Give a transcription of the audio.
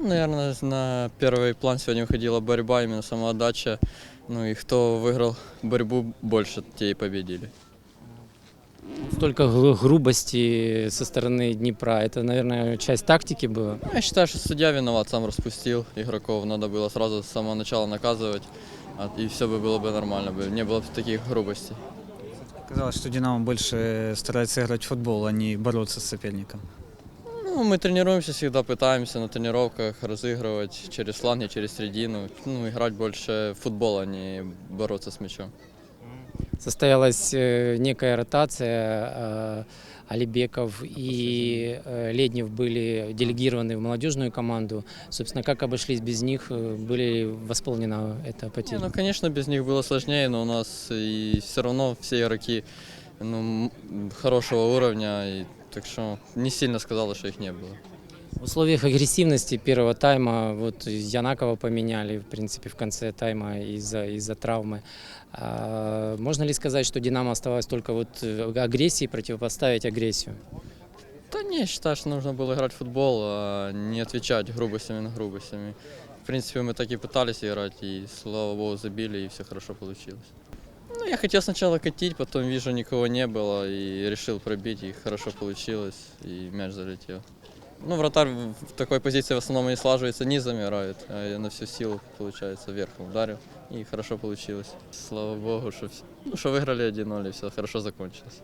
Наверное, на первый план сегодня выходила борьба, именно самоотдача. Ну и кто выиграл борьбу больше, те и победили. Столько гру- грубости со стороны Днепра. Это, наверное, часть тактики была. Ну, Я считаю, что судья виноват, сам распустил игроков. Надо было сразу с самого начала наказывать, а- и все бы было бы нормально, не было бы таких грубостей. Казалось, что Динамо больше старается играть в футбол, а не бороться с соперником. Ну, мы тренируемся всегда, пытаемся на тренировках разыгрывать через фланги, через середину. Ну, играть больше в футбол, а не бороться с мячом. Состоялась э, некая ротация. э, Алибеков и э, Леднев были делегированы в молодежную команду. Собственно, как обошлись без них, э, были восполнена эта Не, потеря. ну, конечно, без них было сложнее, но у нас и все равно все игроки ну, хорошего уровня, и, так что не сильно сказала, что их не было. В условиях агрессивности первого тайма вот Янакова поменяли, в принципе, в конце тайма из-за из травмы. А, можно ли сказать, что Динамо оставалось только вот э, агрессии противопоставить агрессию? Да не, считаю, что нужно было играть в футбол, а не отвечать грубостями на грубостями. В принципе, мы так и пытались играть, и, слава богу, забили, и все хорошо получилось. Ну, я хотел сначала катить, потом вижу, никого не было, и решил пробить, и хорошо получилось, и мяч залетел. Ну, вратарь в такой позиции в основном не слаживается, низом играет, а я на всю силу, получается, верхом ударил, и хорошо получилось. Слава богу, что, вс- ну, что выиграли 1-0, и все хорошо закончилось.